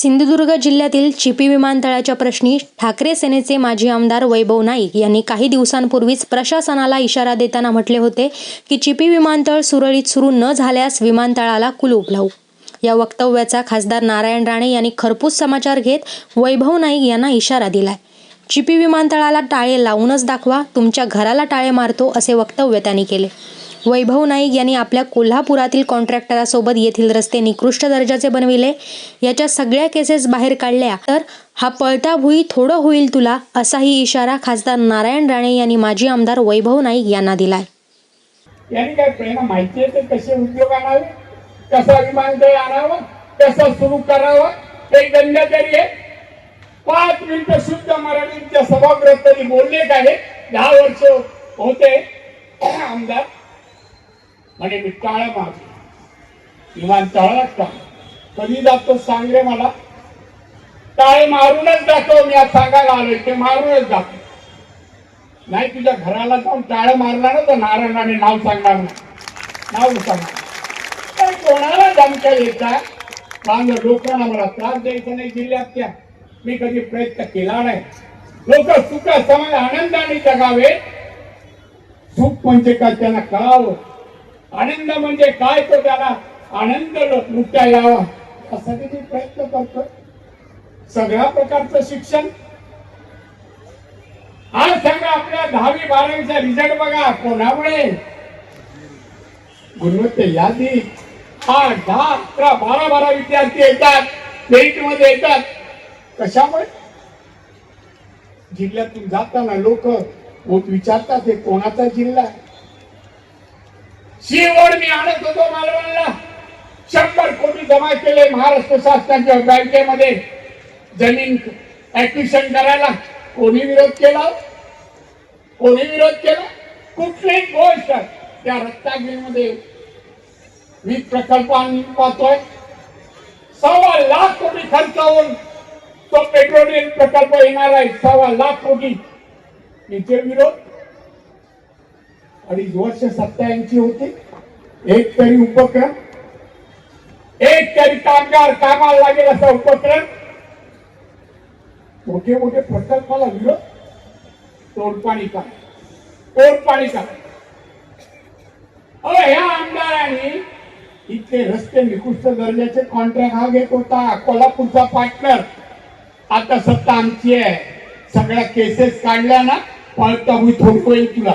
सिंधुदुर्ग जिल्ह्यातील चिपी विमानतळाच्या प्रश्नी ठाकरे सेनेचे माजी आमदार वैभव नाईक यांनी काही दिवसांपूर्वीच प्रशासनाला इशारा देताना म्हटले होते की चिपी विमानतळ सुरळीत सुरू न झाल्यास विमानतळाला कुलूप लावू. या वक्तव्याचा खासदार नारायण राणे यांनी खरपूस समाचार घेत वैभव नाईक यांना इशारा दिलाय. चिपी विमानतळाला टाळे लावूनच दाखवा तुमच्या घराला टाळे मारतो असे वक्तव्य त्यांनी केले. वैभव नाईक यांनी आपल्या कोल्हापुरातील कॉन्ट्रॅक्टरासोबत येथील रस्ते निकृष्ट दर्जाचे बनविले. याच्या सगळ्या केसेस बाहेर काढल्या तर हा पळता भुई थोडं होईल तुला असाही इशारा खासदार नारायण राणे यांनी माजी आमदार वैभव नाईक यांना दिलाय. यांनी काय प्रेरणा माहिती आहे ते कसे उद्योग आणावे? कसा विमानतळ आणावं? कसं सुरू करावं? ते गंगाधरी आहे पाच मिनिटं शुद्ध मराठीच्या सभागृहात तरी बोलले काय दहा वर्ष होते. आमदार म्हणे मी टाळा मारतो. विमानतळाला का? कधी जातो सांग रे मला. टाळे मारूनच जातो मी. आज सांगायला आलोय ते मारूनच जातो. नाही तुझ्या घराला जाऊन टाळं मारला ना तर नारायणाने नाव सांगणार नाही. नाव सांगणार तर कोणाला धमक्या देतात माझं लोकांना मला त्रास द्यायचा नाही जिल्ह्यात त्या. मी कधी प्रयत्न केला नाही. लोक सुख समाज आनंदाने जगावे सुख म्हणजे का त्यांना कळावं. आनंद म्हणजे काय तो त्याला? आनंद लुटता यावा. यासाठी मी प्रयत्न करतो सगळ्या प्रकारचं शिक्षण. आज सांगा आपल्या दहावी बारावीचा रिझल्ट बघा कोणामुळे? गुणवत्ता यादी. आठ दहा अकरा बारा बारा विद्यार्थी येतात पेटमध्ये येतात. कशामुळे? जिल्ह्यातून जाताना लोक विचारतात हे कोणाचा जिल्हा आहे? शिवड मी आणत होतो मालवणला. शंभर कोटी जमा केले महाराष्ट्र शासनाच्या बँकेमध्ये. जमीन ऍक्विशन करायला कोणी विरोध केला? कोणी विरोध केला? कुठली गोष्ट. त्या रत्नागिरीमध्ये वीज प्रकल्प पाहतोय. सव्वा लाख कोटी खर्च होऊन तो पेट्रोलियम प्रकल्प येणार आहे. सव्वा लाख कोटी. इथे विरोध. अडीच वर्ष सत्ता यांची होती. एक तरी उपक्रम. एक तरी कामगार कामाला लागेल असा उपक्रम. मोठे मोठे प्रकल्पाला विरोध तोडपाणी का तोडपाणी का अहो ह्या आमदारांनी इथले रस्ते निकृष्ट दर्जाचे कॉन्ट्रॅक्ट हा घेत होता. कोल्हापूरचा पार्टनर आता सत्ता आमची आहे. सगळ्या केसेस काढल्या ना पळता मी थोडी होईल तुला.